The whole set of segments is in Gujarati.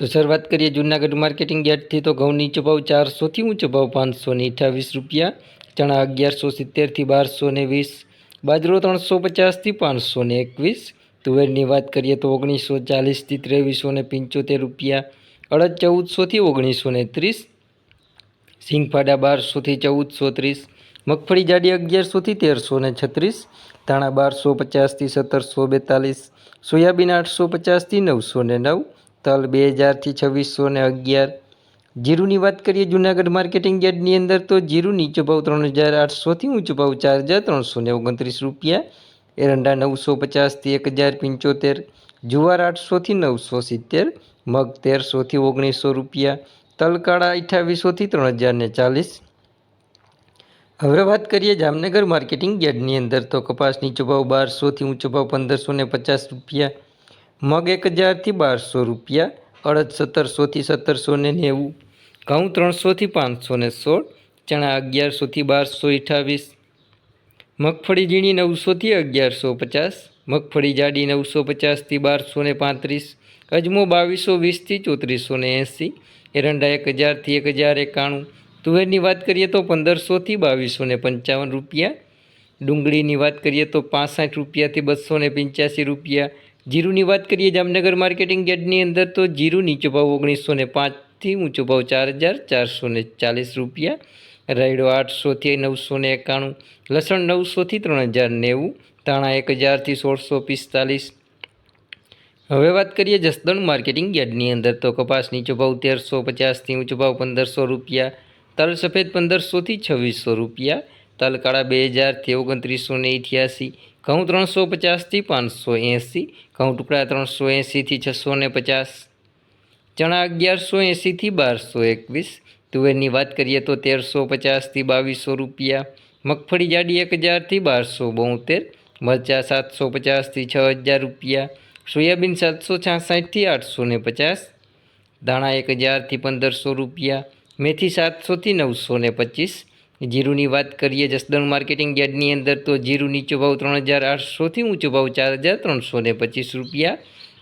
તો શરૂઆત કરીએ જૂનાગઢ માર્કેટિંગ યાર્ડથી. તો ઘઉંની ચભાવ ચારસોથી ઊંચો ભાવ પાંચસો ને અઠ્યાવીસ રૂપિયા. ચણા અગિયારસો સિત્તેરથી બારસો ને વીસ. બાજરો ત્રણસો પચાસથી પાંચસો ને એકવીસ. તુવેરની વાત કરીએ તો ઓગણીસો ચાલીસથી ત્રેવીસો ને પંચોતેર રૂપિયા. અડદ ચૌદસોથી ઓગણીસો ને ત્રીસ. સિંગફાડા બારસોથી ચૌદસો ત્રીસ. મગફળી જાડી અગિયારસોથી તેરસો ને છત્રીસ. ધાણા બારસો પચાસથી સત્તરસો બેતાલીસ. સોયાબીન આઠસો પચાસથી નવસો ને નવ. તલ બે હજારથી છવ્વીસો ને અગિયાર. જીરુની વાત કરીએ જૂનાગઢ માર્કેટિંગ યાર્ડની અંદર તો જીરું નીચો ભાવ ત્રણ હજાર આઠસોથી ઊંચો ભાવ ચાર હજાર ત્રણસો ને ઓગણત્રીસ રૂપિયા. એરંડા નવસો પચાસથી એક હજાર પંચોતેર. જુવાર આઠસોથી નવસો સિત્તેર. મગ તેરસોથી ઓગણીસો રૂપિયા. તલકાળા અઠ્યાવીસોથી ત્રણ હજાર ને ચાલીસ. હવે વાત કરીએ જામનગર માર્કેટિંગ યાર્ડની અંદર તો કપાસ નીચો ભાવ બારસોથી ઊંચો ભાવ પંદરસો ને પચાસ રૂપિયા. મગ એક હજારથી બારસો રૂપિયા, અડદ સત્તરસોથી સત્તરસો ને નેવું, ઘઉં ત્રણસોથી પાંચસો ને સોળ, ચણા અગિયારસોથી બારસો અઠાવીસ મગફળી ઝીણી નવસોથી અગિયારસો પચાસ, મગફળી જાડી નવસો પચાસથી બારસો ને પાંત્રીસ, અજમો બાવીસો વીસથી ચોત્રીસો ને એંસી, એરંડા એક હજારથી એક હજાર એકાણું, તુવેરની વાત કરીએ તો પંદરસોથી બાવીસો ને પંચાવન રૂપિયા, ડુંગળીની વાત કરીએ તો પાસઠ રૂપિયાથી બસો ને પંચ્યાસી રૂપિયા જીરુની વાત કરીએ જામનગર માર્કેટિંગ યાર્ડની અંદર તો જીરું નીચો ભાવ ઓગણીસો ને પાંચથી ઊંચો ભાવ ચાર હજાર ચારસો ને ચાલીસ રૂપિયા, રાયડો આઠસોથી નવસો ને એકાણું, લસણ નવસોથી ત્રણ હજાર નેવું, ધાણા એક હજારથી સોળસો પિસ્તાલીસ. હવે વાત કરીએ જસદણ માર્કેટિંગ યાર્ડની અંદર તો કપાસ નીચો ભાવ તેરસો પચાસથી ઊંચો ભાવ પંદરસો રૂપિયા, તલ સફેદ પંદરસોથી છવ્વીસો રૂપિયા, તલ કાળા બે હજારથી ઓગણત્રીસો ને અઠ્યાસી ઘઉં ત્રણસો પચાસથી પાંચસો એંસી ઘઉં ટુકડા ત્રણસો એંસીથી છસો ને પચાસ ચણા અગિયારસો એંસીથી બારસો એકવીસ તુવેરની વાત કરીએ તો તેરસો પચાસથી બાવીસો રૂપિયા, મગફળી જાડી એક હજારથી બારસો બોતેર મરચાં સાતસો પચાસથી છ હજાર રૂપિયા, સોયાબીન સાતસો છાસઠથી આઠસો ને પચાસ ધાણા એક હજારથી પંદરસો રૂપિયા, મેથી સાતસોથી નવસો ને પચીસ જીરુની વાત કરીએ જસદણ માર્કેટિંગ યાર્ડની અંદર, તો જીરું નીચો ભાવ ત્રણ હજાર આઠસોથી ઊંચો ભાવ ચાર હજાર ત્રણસો ને પચીસ રૂપિયા,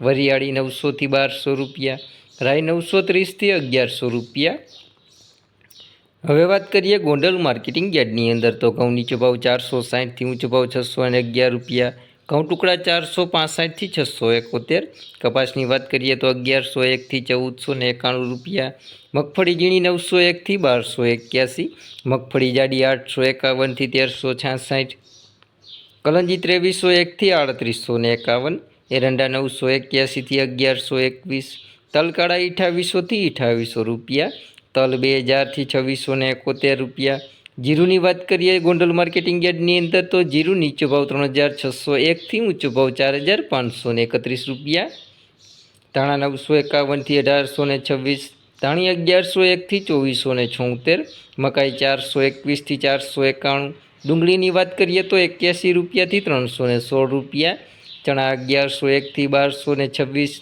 વરિયાળી નવસોથી બારસો રૂપિયા, રાઈ નવસો ત્રીસથી અગિયારસો રૂપિયા. હવે વાત કરીએ ગોંડલ માર્કેટિંગ યાર્ડની અંદર, તો ઘઉં નીચો ભાવ ચારસો સાઠથી ઊંચો ભાવ છસો અને અગિયાર રૂપિયા ઘઉં ટુકડા ચારસો પાસઠથી છસો એકોતેર. કપાસની વાત કરીએ તો અગિયારસો એકથી ચૌદસો ને એકાણું રૂપિયા. મગફળી ઝીણી નવસો એકથી બારસો એક્યાસી. મગફળી જાડી આઠસો એકાવનથી તેરસો છાસઠ. કલંજી ત્રેવીસો એકથી આડત્રીસો ને એકાવન. એરંડા નવસો એક્યાસીથી અગિયારસો એકવીસ. તલકાળા અઠાવીસોથી અઠાવીસો રૂપિયા. તલ બે હજારથી છવ્વીસો ને એકોતેર રૂપિયા. જીરુની વાત કરીએ, ગોંડલ માર્કેટિંગ યાર્ડની અંદર તો જીરું નીચો ભાવ ત્રણ હજાર છસો એકથી ઊંચો ભાવ ચાર હજાર પાંચસો ને એકત્રીસ રૂપિયા. ધાણા નવસો એકાવનથી અઢારસો ને છવ્વીસ, ધાણી અગિયારસો એકથી ચોવીસો ને છોતેર, મકાઈ ચારસો એકવીસથી ચારસો એકાણું, ડુંગળીની વાત કરીએ તો એક્યાસી રૂપિયાથી ત્રણસો ને સોળ રૂપિયા, ચણા અગિયારસો એકથી બારસો ને છવ્વીસ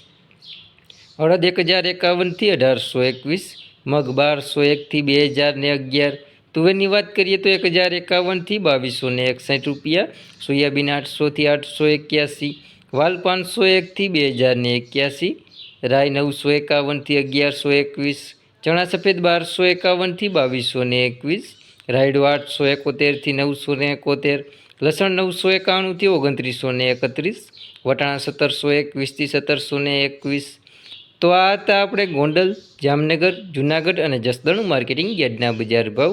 અડદ એક હજાર એકાવનથી અઢારસો એકવીસ, મગ બારસો એકથી બે હજાર ને અગિયાર તુવેરની વાત કરીએ તો એક હજાર એકાવનથી બાવીસો ને એકસઠ રૂપિયા, સોયાબીન આઠસોથી આઠસો એક્યાસી વાલ પાંચસો એકથી બે હજાર ને એક્યાસી રાય નવસો એકાવનથી અગિયારસો એકવીસ, ચણા સફેદ બારસો એકાવનથી બાવીસો ને એકવીસ, રાયડો આઠસો એકોતેરથી નવસો ને એકોતેર, લસણ નવસો એકાણુંથી ઓગણત્રીસો ને એકત્રીસ, વટાણા સત્તરસો એકવીસથી સત્તરસો ને એકવીસ. તો આ હતા આપણે ગોંડલ, જામનગર, જુનાગઢ અને જસદણ માર્કેટિંગ યાર્ડના બજાર ભાવ.